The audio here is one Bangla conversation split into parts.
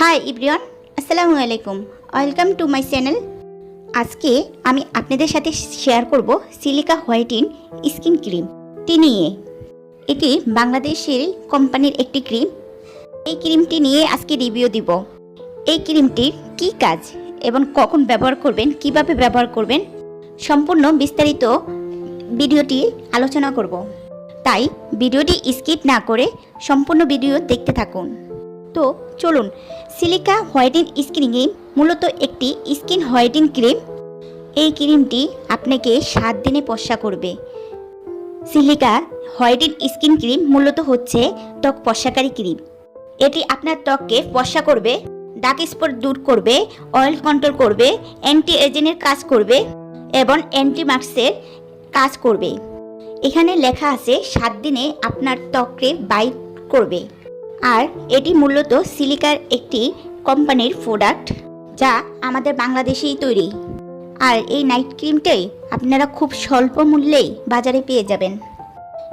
হাই ইব্রিয়ন আসসালামু আলাইকুম ওয়েলকাম টু মাই চ্যানেল আজকে আমি আপনাদের সাথে শেয়ার করব সিলিকা হোয়াইটিন স্কিন ক্রিমটি নিয়ে। এটি বাংলাদেশের কোম্পানির একটি ক্রিম এই ক্রিমটি নিয়ে আজকে রিভিউ দিব। এই ক্রিমটির কি কাজ এবং কখন ব্যবহার করবেন, কীভাবে ব্যবহার করবেন, সম্পূর্ণ বিস্তারিত ভিডিওটি আলোচনা করব। তাই ভিডিওটি স্কিপ না করে সম্পূর্ণ ভিডিও দেখতে থাকুন। তো চলুন, সিলিকা হোয়াইটিং স্কিন ক্রিম মূলত একটি স্কিন হোয়াইটিং ক্রিম। এই ক্রিমটি আপনাকে সাত দিনে পশা করবে। সিলিকা হোয়াইটিং স্কিন ক্রিম মূলত হচ্ছে ত্বক পশাকারী ক্রিম। এটি আপনার ত্বককে পশা করবে ডার্ক স্পট দূর করবে, অয়েল কন্ট্রোল করবে অ্যান্টি এজেন্টের কাজ করবে এবং অ্যান্টি মার্কসের কাজ করবে। এখানে লেখা আছে, সাত দিনে আপনার ত্বককে বাইট করবে। আর এটি মূলত সিলিকার একটি কোম্পানির প্রোডাক্ট যা আমাদের বাংলাদেশেই তৈরি। আর এই নাইট ক্রিমটাই আপনারা খুব স্বল্প মূল্যেই বাজারে পেয়ে যাবেন।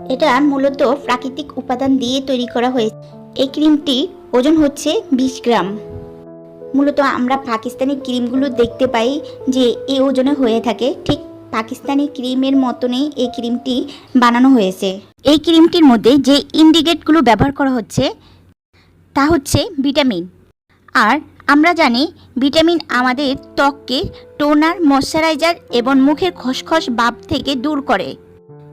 এটা মূলত প্রাকৃতিক উপাদান দিয়ে তৈরি করা হয়েছে। এই ক্রিমটি ওজন হচ্ছে বিশ গ্রাম। মূলত আমরা পাকিস্তানি ক্রিমগুলো দেখতে পাই যে এই ওজনে হয়ে থাকে। ঠিক পাকিস্তানি ক্রিমের মতনই এই ক্রিমটি বানানো হয়েছে। এই ক্রিমটির মধ্যে যে ইন্ডিকেটগুলো ব্যবহার করা হচ্ছে তা হচ্ছে ভিটামিন। আর আমরা জানি ভিটামিন আমাদের ত্বককে টোনার, ময়শ্চারাইজার এবং মুখের খসখস ভাব থেকে দূর করে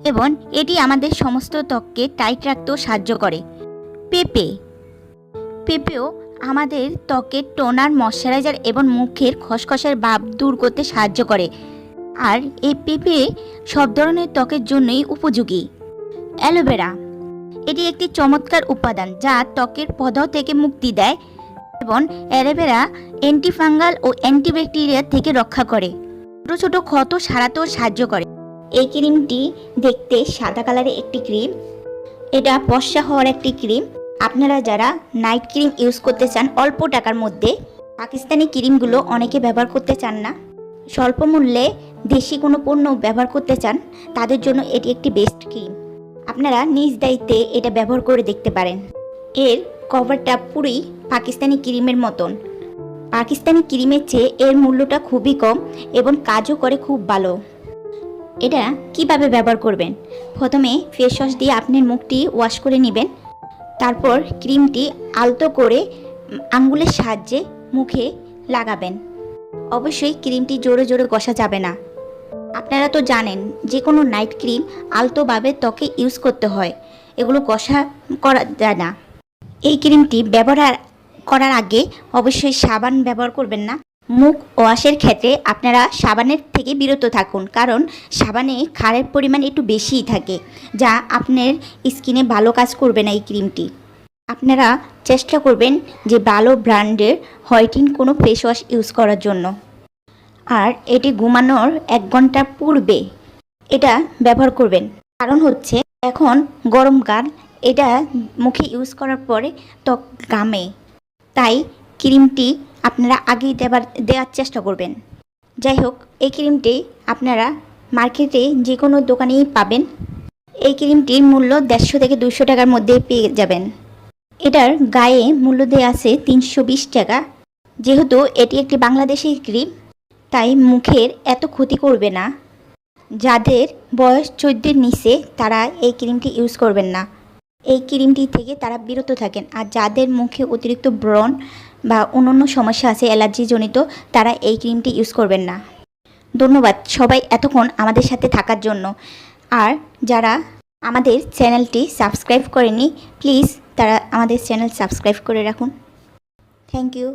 এবং এটি আমাদের সমস্ত ত্বককে টাইট রাখতেও সাহায্য করে। পেঁপে। পেঁপেও আমাদের ত্বকের টোনার, ময়শ্চারাইজার এবং মুখের খসখসের ভাব দূর করতে সাহায্য করে। আর এই পেঁপে সব ধরনের ত্বকের জন্যই উপযোগী। অ্যালোভেরা। এটি একটি চমৎকার উপাদান যা ত্বকের পদাও থেকে মুক্তি দেয় এবং অ্যালোভেরা, অ্যান্টিফাঙ্গাল ও অ্যান্টিব্যাকটেরিয়া থেকে রক্ষা করে। ছোটো ছোটো ক্ষত সারাতেও সাহায্য করে। এই ক্রিমটি দেখতে সাদা কালারের একটি ক্রিম। এটা বর্ষা হওয়ার একটি ক্রিম। আপনারা যারা নাইট ক্রিম ইউজ করতে চান অল্প টাকার মধ্যে, পাকিস্তানি ক্রিমগুলো অনেকে ব্যবহার করতে চান না। স্বল্প মূল্যে দেশি কোনো পণ্য ব্যবহার করতে চান, তাদের জন্য এটি একটি বেস্ট ক্রিম আপনারা নিজ দায়িত্বে এটা ব্যবহার করে দেখতে পারেন। এর কভারটা পুরোই পাকিস্তানি ক্রিমের মতন। পাকিস্তানি ক্রিমের চেয়ে এর মূল্যটা খুবই কম এবং কাজও করে খুব ভালো। এটা কীভাবে ব্যবহার করবেন? প্রথমে ফেস ওয়াশ দিয়ে আপনার মুখটি ওয়াশ করে নেবেন। তারপর ক্রিমটি আলতো করে আঙ্গুলের সাহায্যে মুখে লাগাবেন। অবশ্যই ক্রিমটি জোরে জোরে কষা যাবে না। আপনারা তো জানেন, যে কোনো নাইট ক্রিম আলতোভাবে ত্বকে ইউজ করতে হয়। এগুলো কষা করা যায় না। এই ক্রিমটি ব্যবহার করার আগে অবশ্যই সাবান ব্যবহার করবেন না। মুখ ওয়াশের ক্ষেত্রে আপনারা সাবানের থেকে বিরত থাকুন, কারণ সাবানে খারের পরিমাণ একটু বেশিই থাকে, যা আপনার স্কিনে ভালো কাজ করবে না এই ক্রিমটি। আপনারা চেষ্টা করবেন যে ভালো ব্র্যান্ডের হোয়াইটিন কোনো ফেস ওয়াশ ইউজ করার জন্য। আর এটি ঘুমানোর এক ঘণ্টা পূর্বে এটা ব্যবহার করবেন। কারণ হচ্ছে, এখন গরমকাল এটা মুখে ইউজ করার পরে ত্বক গামে তাই ক্রিমটি আপনারা আগেই দেবার, দেওয়ার চেষ্টা করবেন। যাই হোক, এই ক্রিমটি আপনারা মার্কেটে যে কোনো দোকানেই পাবেন। এই ক্রিমটির মূল্য দেড়শো থেকে দুশো টাকার মধ্যে পেয়ে যাবেন। এটার গায়ে মূল্য দেওয়া আছে তিনশো বিশ টাকা। যেহেতু এটি একটি বাংলাদেশি ক্রিম তাই মুখের এত ক্ষতি করবে না। যাদের বয়স চোদ্দের নিচে তারা এই ক্রিমটি ইউজ করবেন না। এই ক্রিমটি থেকে তারা বিরত থাকেন। আর যাদের মুখে অতিরিক্ত ব্রণ বা অন্যান্য সমস্যা আছে, অ্যালার্জিজনিত, তারা এই ক্রিমটি ইউজ করবেন না। ধন্যবাদ সবাই এতক্ষণ আমাদের সাথে থাকার জন্য। আর যারা আমাদের চ্যানেলটি সাবস্ক্রাইব করেনি, প্লিজ তারা আমাদের চ্যানেল সাবস্ক্রাইব করে রাখুন। Thank you.